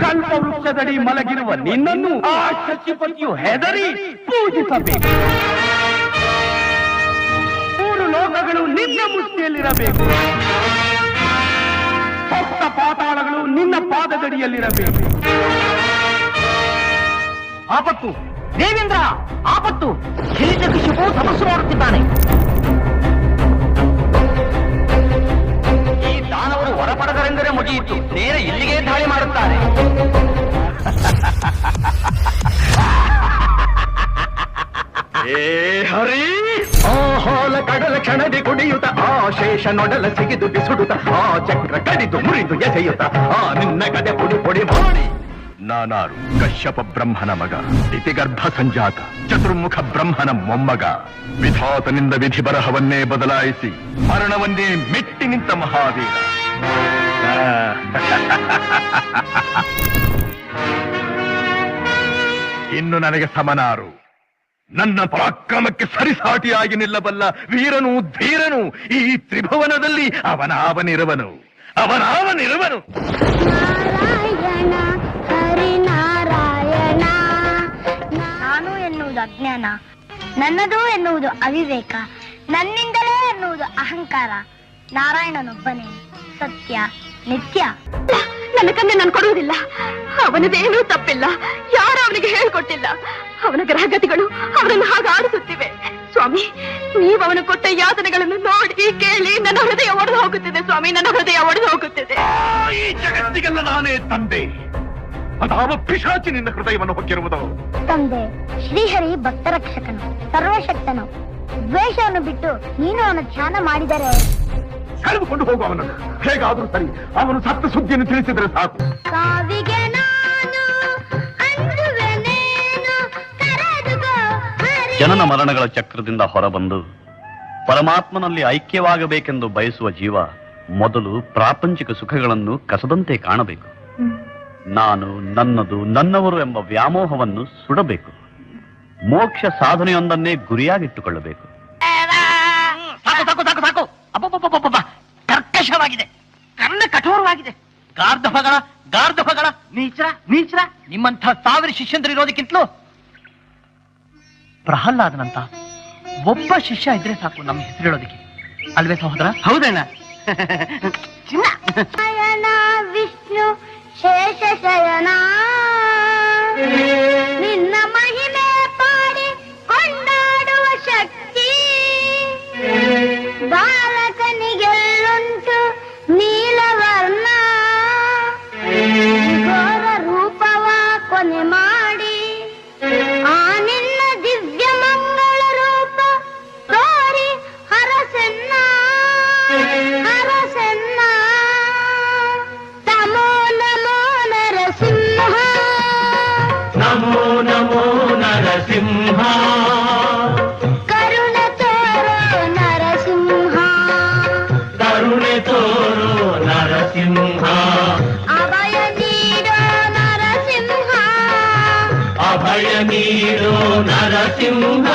ಕಲ್ಪವೃಕ್ಷದಡಿ ಮಲಗಿರುವ ನಿನ್ನನ್ನು ಆ ಶಚಿಪತಿಯು ಹೆದರಿ ಪೂಜಿಸಬೇಕು. ಮೂರು ಲೋಕಗಳು ನಿನ್ನ ಮುಷ್ಟಿಯಲ್ಲಿರಬೇಕು. ಸಪ್ತ ಪಾತಾಳಗಳು ನಿನ್ನ ಪಾದದಡಿಯಲ್ಲಿರಬೇಕು. ಆಪತ್ತು. ದೇವೇಂದ್ರ, ಆಪತ್ತು. ಹಿರಿತಕಶಿಪು ತಪಸ್ಸು ಮಾಡುತ್ತಿದ್ದಾನೆ. ಕ್ಷಣದಿ ಕುಡಿಯುತ ಆ ಶೇಷ ನೊಡಲ ಸಿಗಿದು ಬಿಸುಡುತ್ತ, ಆ ಚಕ್ರ ಕಡಿದು ಮುರಿದು ಎಸೆಯುತ್ತ, ಆ ನಿನ್ನ ಗದೆ ಪುಡಿ ಪುಡಿ ಮಾಡಿ. ನಾನಾರು ಕಶ್ಯಪ ಬ್ರಹ್ಮನ ಮಗ ಇತಿಗರ್ಭ ಸಂಜಾತ, ಚತುರ್ಮುಖ ಬ್ರಹ್ಮನ ಮೊಮ್ಮಗ. ವಿಧಾತನಿಂದ ವಿಧಿ ಬರಹವನ್ನೇ ಬದಲಾಯಿಸಿ, ಮರಣವನ್ನೇ ಮೆಟ್ಟಿ ನಿಂತ ಮಹಾವೀರ. ಇನ್ನು ನನಗೆ ಸಮನಾರು. ನನ್ನ ಪರಾಕ್ರಮಕ್ಕೆ ಸರಿಸಾಟಿಯಾಗಿ ನಿಲ್ಲಬಲ್ಲ ವೀರನು ಧೀರನು ಈ ತ್ರಿಭುವನದಲ್ಲಿ ಅವನಾವನಿರುವನು. ಅವನಾವನಿರುವನು. ನಾನು ಎನ್ನುವುದು ಅಜ್ಞಾನ ನನ್ನದು ಎನ್ನುವುದು ಅವಿವೇಕ ನನ್ನಿಂದಲೇ ಎನ್ನುವುದು ಅಹಂಕಾರ. ನಾರಾಯಣನೊಬ್ಬನೇ ಸತ್ಯ ನಿತ್ಯ. ನನ್ನ ಕನ್ನೆ ನಾನು ಕೊಡುವುದಿಲ್ಲ. ಅವನದೇನೂ ತಪ್ಪಿಲ್ಲ. ಯಾರು ಅವನಿಗೆ ಹೇಳ್ಕೊಟ್ಟಿಲ್ಲ. ಅವನ ಗ್ರಹಗತಿಗಳು ಅವರನ್ನು ಹಾಗೆ ಆಡಿಸುತ್ತಿವೆ. ಸ್ವಾಮಿ ನೀವು ಅವನು ಕೊಟ್ಟ ಯಾತನೆಗಳನ್ನು ನೋಡಿ ಕೇಳಿ ನನ್ನ ಹೃದಯ ಒಡೆದು ಹೋಗುತ್ತಿದೆ ಸ್ವಾಮಿ ನನ್ನ ಹೃದಯ ಒಡೆದು ಹೋಗುತ್ತಿದೆ. ಈ ಜಗತ್ತಿಗೆಲ್ಲ ನಾನೇ ತಂದೆ. ಅದಾವ ಪಿಶಾಚಿ ನಿನ್ನ ಹೃದಯವನ್ನು ಹೊಕ್ಕಿರುವುದು. ತಂದೆ ಶ್ರೀಹರಿ ಭಕ್ತರಕ್ಷಕನು ಸರ್ವಶಕ್ತನು. ದ್ವೇಷವನ್ನು ಬಿಟ್ಟು ನೀನು ಅವನ ಧ್ಯಾನ ಮಾಡಿದರೆ ಕಳೆದುಕೊಂಡು ಹೋಗು ಅವನನ್ನು. ಹೇಗಾದ್ರೂ ಸರಿ ಅವನು ಸತ್ತ ಸುದ್ದಿಯನ್ನು ತಿಳಿಸಿದರೆ ಸಾಕು. ಸಾವಿಗೆ ಜನನ ಮರಣಗಳ ಚಕ್ರದಿಂದ ಹೊರಬಂದು ಪರಮಾತ್ಮನಲ್ಲಿ ಐಕ್ಯವಾಗಬೇಕೆಂದು ಬಯಸುವ ಜೀವ ಮೊದಲು ಪ್ರಾಪಂಚಿಕ ಸುಖಗಳನ್ನು ಕಸದಂತೆ ಕಾಣಬೇಕು. ನಾನು ನನ್ನದು ನನ್ನವರು ಎಂಬ ವ್ಯಾಮೋಹವನ್ನು ಸುಡಬೇಕು. ಮೋಕ್ಷ ಸಾಧನೆಯೊಂದನ್ನೇ ಗುರಿಯಾಗಿಟ್ಟುಕೊಳ್ಳಬೇಕು. ಸಾಕು ಕರ್ಕಶವಾಗಿದೆ. ಕರ್ಣ ಕಠೋರವಾಗಿದೆ. ಗಾರ್ಧಭಗಳ ಗಾರ್ಧಭಗಳ ನೀಚರ ನೀಚರ. ನಿಮ್ಮಂಥ ಸಾವಿರ ಶಿಷ್ಯಂದ್ರು ಇರೋದಕ್ಕಿಂತಲೂ ಪ್ರಹ್ಲಾದನಂತ. ಒಬ್ಬ ಶಿಷ್ಯ ಇದ್ರೆ ಸಾಕು ನಮ್ಮ ಹೆಸರು ಹೇಳೋದಕ್ಕೆ. ಅಲ್ವೇ ಸಹೋದರ? ಹೌದಣ್ಣ. ಚಿನ್ನ ಶಯನ ವಿಷ್ಣು ಶೇಷಶಯನ రాజము నరసింహ. నరసింహ. అభయ నీడో నరసింహ. అభయ నీడో నరసింహ.